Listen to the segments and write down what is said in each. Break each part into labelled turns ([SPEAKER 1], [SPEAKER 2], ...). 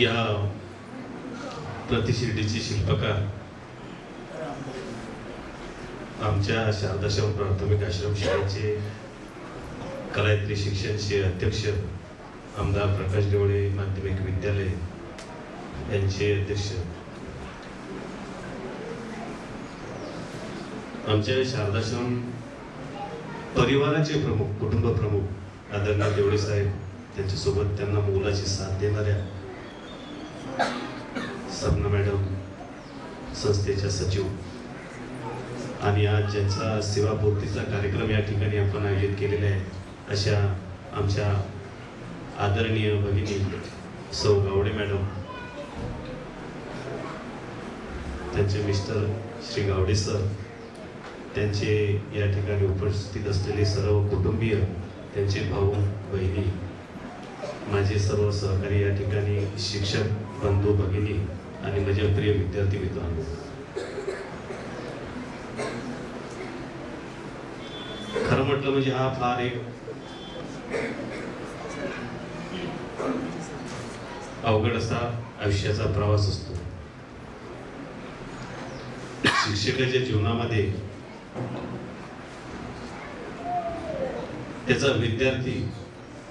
[SPEAKER 1] या प्रतिशिर्डीचे शिल्पकार आमच्या शारदाश्रम प्राथमिक आश्रम शाळेचे कलायत्री शिक्षणचे अध्यक्ष आमदार प्रकाश देवळे माध्यमिक विद्यालय यांचे अध्यक्ष. आमच्या शारदाश्रम परिवाराचे प्रमुख कुटुंब प्रमुख आदरणीय देवळे साहेब त्यांच्यासोबत त्यांना मोलाची साथ देणाऱ्या सपना मॅडम संस्थेच्या सचिव. आणि आज ज्यांचा सेवापूर्तीचा कार्यक्रम या ठिकाणी आपण आयोजित केलेला आहे अशा आमच्या आदरणीय भगिनी सौ गावडे मॅडम त्यांचे मिस्टर श्री गावडे सर त्यांचे या ठिकाणी उपस्थित असलेले सर्व कुटुंबीय त्यांचे भाऊ बहिणी माझे सर्व सहकारी या ठिकाणी शिक्षक बंधू भगिनी आणि माझे प्रिय विद्यार्थी मित्रांनो. खरं म्हटलं म्हणजे हा फार एक अवघड असा आयुष्याचा प्रवास असतो. शिक्षकाच्या जीवनामध्ये त्याचा विद्यार्थी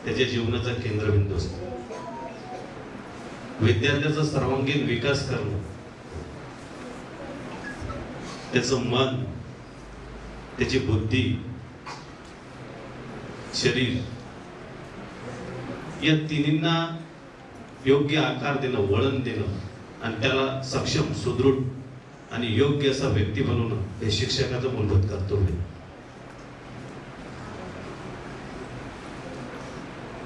[SPEAKER 1] त्याच्या जीवनाचा केंद्रबिंदू असतो. विद्यार्थ्याचा सर्वांगीण विकास करणं त्याचं मन त्याची बुद्धी शरीर या तिन्हींना योग्य आकार देणं वळण देणं आणि त्याला सक्षम सुदृढ आणि योग्य असा व्यक्ती बनवणं हे शिक्षकाचं मूलभूत कर्तव्य आहे.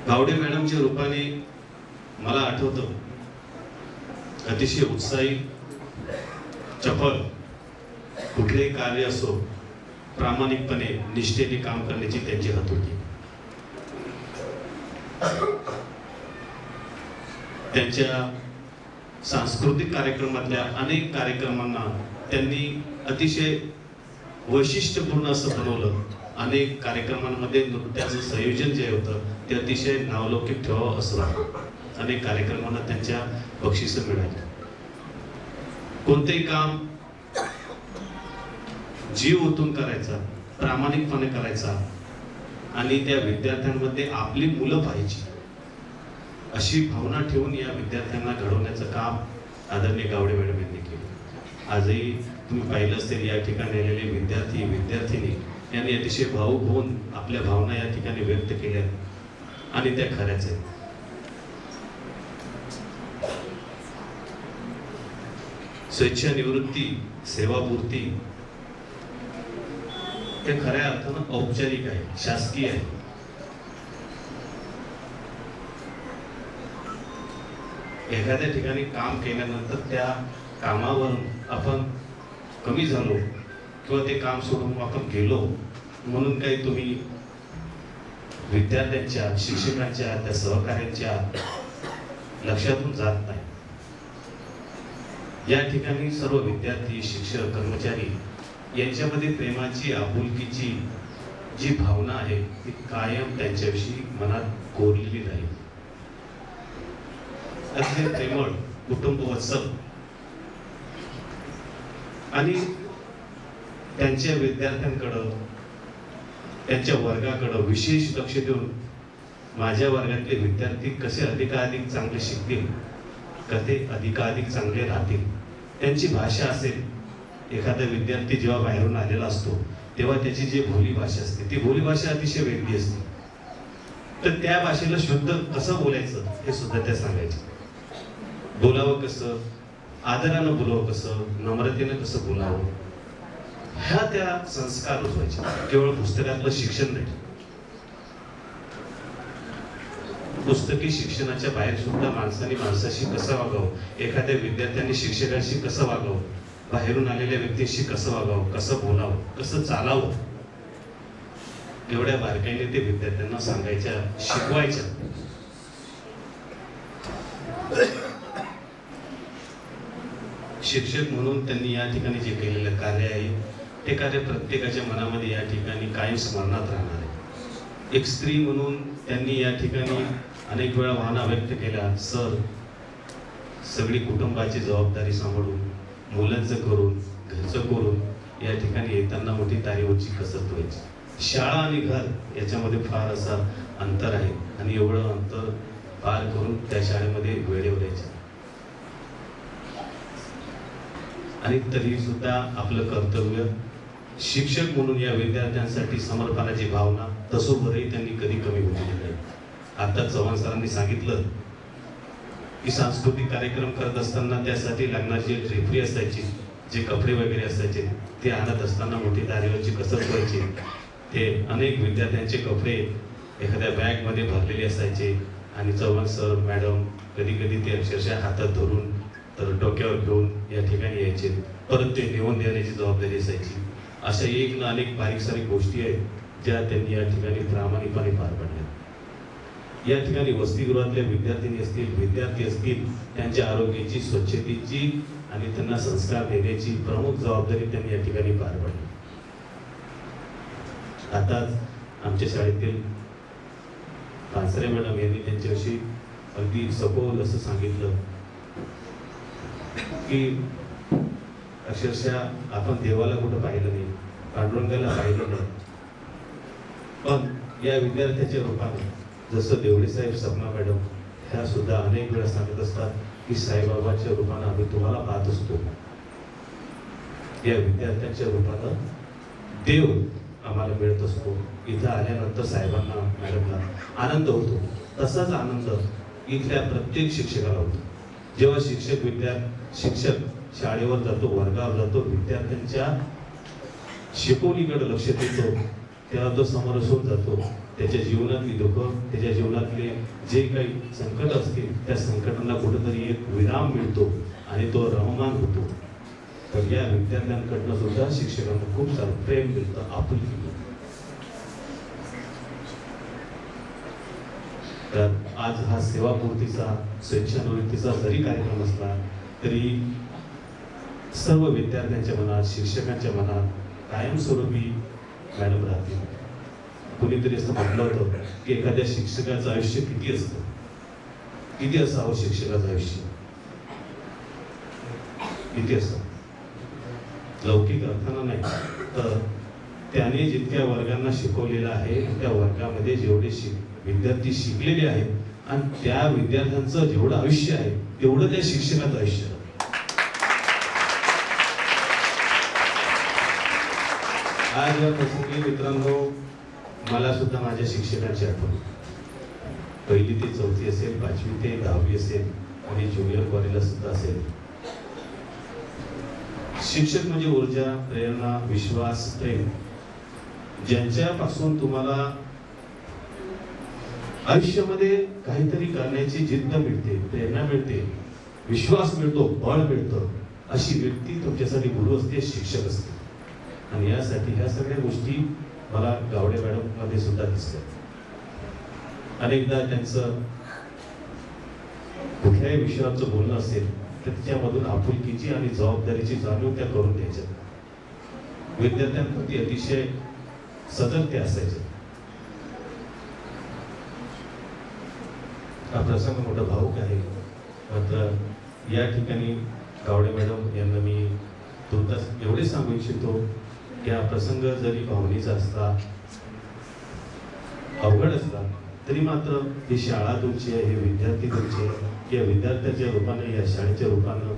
[SPEAKER 1] गावडे मॅडमच्या रूपाने मला आठवतं अतिशय उत्साही चपळ कुठलेही कार्य असो प्रामाणिकपणे निष्ठेने काम करण्याची त्यांची हात होती. त्यांच्या सांस्कृतिक कार्यक्रमातल्या अनेक कार्यक्रमांना त्यांनी अतिशय वैशिष्ट्यपूर्ण असं बनवलं. अनेक कार्यक्रमांमध्ये नृत्याचं संयोजन जे होतं ते अतिशय नावलौकिक ठेवावं असं वाटतं अनेक कार्यक्रमांना त्यांच्या बक्षीस मिळाली. कोणतेही काम जीव ओतून करायचा प्रामाणिकपणे करायचा आणि त्या विद्यार्थ्यांमध्ये आपली मुलं पाहिजे अशी भावना ठेवून या विद्यार्थ्यांना घडवण्याचं काम आदरणीय गावडे मॅडम यांनी केलं. आजही तुम्ही पाहिलं असेल या ठिकाणी आलेले विद्यार्थी विद्यार्थिनी यांनी अतिशय भाऊक होऊन आपल्या भावना या ठिकाणी व्यक्त केल्या आणि त्या खऱ्याच आहेत. स्वेच्छानिवृत्ती सेवापूर्ती. ते खऱ्या अर्थानं औपचारिक आहे शासकीय आहे. एखाद्या ठिकाणी काम केल्यानंतर त्या कामावर आपण कमी झालो किंवा ते काम सोडून आपण गेलो म्हणून काही तुम्ही विद्यार्थ्यांच्या शिक्षकांच्या त्या सहकार्यांच्या लक्षातून जात नाही. या ठिकाणी सर्व विद्यार्थी शिक्षक कर्मचारी यांच्यामध्ये प्रेमाची आपुलकीची जी भावना आहे ती कायम त्यांच्याविषयी मनात कोरलेली राहील. अतिशय प्रेमळ कुटुंब वत्सल. आणि त्यांच्या विद्यार्थ्यांकडं त्यांच्या वर्गाकडं विशेष लक्ष देऊन माझ्या वर्गातले विद्यार्थी कसे अधिकाधिक चांगले शिकतील कसे अधिकाधिक चांगले राहतील त्यांची भाषा असेल एखादा विद्यार्थी जेव्हा बाहेरून आलेला असतो तेव्हा त्याची जी बोली भाषा असते ती बोली भाषा अतिशय वेगळी असते. तर त्या भाषेला शुद्ध कसं बोलायचं हे सुद्धा त्या सांगायचे. बोलावं कसं आदरानं बोलावं कसं नम्रतेनं कसं बोलावं ह्या त्या संस्कार रुजवायच्या केवळ पुस्तकातलं शिक्षण नाही. पुस्तकी शिक्षणाच्या बाहेर सुद्धा माणसाने माणसाशी कसं वागावं? एखाद्या विद्यार्थ्यांनी शिक्षकांशी कसं वागावं? बाहेरून आलेल्या व्यक्तीशी कसं वागावं? कसं बोलावं? कसं चालावं? एवढ्या बारकाईने ते विद्यार्थ्यांना सांगायच्या शिकवायच्या. शिक्षक म्हणून त्यांनी या ठिकाणी जे केलेलं कार्य आहे ते कार्य प्रत्येकाच्या मनामध्ये या ठिकाणी कायम स्मरणात राहणार आहे. एक स्त्री म्हणून त्यांनी या ठिकाणी अनेक वेळा भावना व्यक्त केल्या सर सगळी कुटुंबाची जबाबदारी सांभाळून मुलांचं करून घरचं करून या ठिकाणी येताना मोठी तारीवची कसरत व्हायची. शाळा आणि घर याच्यामध्ये फार असा अंतर आहे आणि एवढं अंतर पार करून त्या शाळेमध्ये वेळेवर यायच्या आणि तरी सुद्धा आपलं कर्तव्य शिक्षक म्हणून या विद्यार्थ्यांसाठी समर्पणाची भावना तसोभरही त्यांनी कधी आता चव्हाण सरांनी सांगितलं की सांस्कृतिक कार्यक्रम करत असताना त्यासाठी लागणारी जे रेफरी असायची जे कपडे वगैरे असायचे ते आणत असताना मोठी तारीवरची कसरत व्हायची. ते अनेक विद्यार्थ्यांचे कपडे एखाद्या बॅगमध्ये भरलेले असायचे आणि चव्हाण सर मॅडम कधी कधी ते अक्षरशः हातात धरून तर डोक्यावर घेऊन या ठिकाणी यायचे. परत ते नेऊन देण्याची जबाबदारी असायची. अशा एक ना अनेक बारीक सारीक गोष्टी आहेत ज्या त्यांनी या ठिकाणी प्रामाणिकपणे पार पाडल्या. या ठिकाणी वसतिगृहातल्या विद्यार्थिनी असतील विद्यार्थी असतील त्यांच्या आरोग्याची स्वच्छतेची आणि त्यांना संस्कार देण्याची प्रमुख जबाबदारी त्यांनी या ठिकाणी पार पाडली. आताच आमच्या शाळेतील पानसरे मॅडम यांनी त्यांच्याशी अगदी सखोल असं सांगितलं की अक्षरशः आपण देवाला कुठं पाहिलं नाही पांडुरंगाला पाहिलं नाही. पण या विद्यार्थ्याच्या रूपाने जसं देवळे साहेब सपना मॅडम ह्या सुद्धा अनेक वेळा सांगत असतात की साईबाबाच्या रूपानं आम्ही तुम्हाला पाहत असतो. या विद्यार्थ्यांच्या रूपानं देव आम्हाला मिळत असतो. इथं आल्यानंतर साहेबांना मॅडमला आनंद होतो. तसाच आनंद इथल्या प्रत्येक शिक्षकाला होतो. जेव्हा शिक्षक विद्या शिक्षक शाळेवर जातो वर्गावर जातो विद्यार्थ्यांच्या शिकवणीकडे लक्ष देतो तेव्हा तो समोर असून जातो. त्याच्या जीवनातली दुःख त्याच्या जीवनातले जे काही संकट असतील त्या संकटांना कुठेतरी एक विराम मिळतो आणि तो रममान होतो. तर या विद्यार्थ्यांकडनं सुद्धा शिक्षकांना खूप सारं प्रेम मिळतं आपुलकी मिळतं. तर आज हा सेवापूर्तीचा स्वेच्छानिवृत्तीचा जरी कार्यक्रम असला तरी सर्व विद्यार्थ्यांच्या मनात शिक्षकांच्या मनात कायमस्वरूपी मॅडम राहतील. कुणीतरी असं म्हटलं होतं की एखाद्या शिक्षकाचं आयुष्य किती असतं? किती असावं शिक्षकाचं आयुष्य? किती असतं लौकिक अर्थानं नाही. तर त्याने जितक्या वर्गांना शिकवलेलं आहे त्या वर्गामध्ये जेवढे शिक विद्यार्थी शिकलेले आहेत आणि त्या विद्यार्थ्यांचं जेवढं आयुष्य आहे तेवढं त्या शिक्षकाचं आयुष्य आज या प्रसंगी मित्रांनो मला सुद्धा माझ्या शिक्षकांची आठवण पहिली ते चौथी असेल पाचवी ते दहावी असेल आणि ज्युनियर कॉलेजला सुद्धा असेल. शिक्षक म्हणजे ऊर्जा प्रेरणा विश्वास प्रेम. ज्यांच्यापासून तुम्हाला आयुष्यामध्ये काहीतरी करण्याची जिद्द मिळते प्रेरणा मिळते विश्वास मिळतो बळ मिळतं अशी व्यक्ती तुमच्यासाठी गुरु असते शिक्षक असते. आणि यासाठी ह्या सगळ्या गोष्टी मला गावडे मॅडममध्ये सुद्धा दिसतात अनेकदा त्यांचं कुठल्याही विषयाचं बोलणं असेल तर त्याच्यामधून आपुलकीची आणि जबाबदारीची जाणीव त्या करून द्यायच्या. विद्यार्थ्यांप्रती अतिशय सतर्क ते असायचे. हा प्रसंग मोठा भाऊक आहे. मात्र या ठिकाणी गावडे मॅडम यांना मी तुमचा एवढे सांगू इच्छितो या प्रसंग जरी भावनेचा असला अवघड असला तरी मात्र ही शाळा तुमची आहे हे विद्यार्थी तुमचे आहे. या विद्यार्थ्याच्या रूपानं या शाळेच्या रूपानं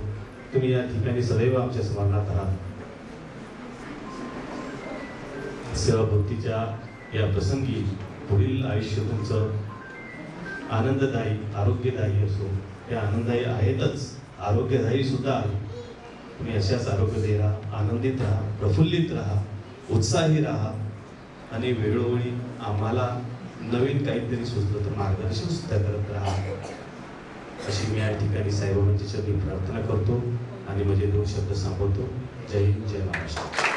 [SPEAKER 1] तुम्ही या ठिकाणी सदैव आमच्या स्मरणात आहात सेवाभक्तीच्या या प्रसंगी पुढील आयुष्य तुमचं आनंददायी आरोग्यदायी असो. ते आनंददायी आहेतच. आरोग्यदायी सुद्धा आहे. तुम्ही अशाच आरोग्यदायी राहा आनंदित राहा प्रफुल्लित राहा उत्साही राहा आणि वेळोवेळी आम्हाला नवीन काहीतरी सुचलं तर मार्गदर्शन सुद्धा करत राहा. अशी मी या ठिकाणी साईबाबांच्या सगळी प्रार्थना करतो आणि माझे दोन शब्द सांगतो. जय हिंद जय महाराष्ट्र.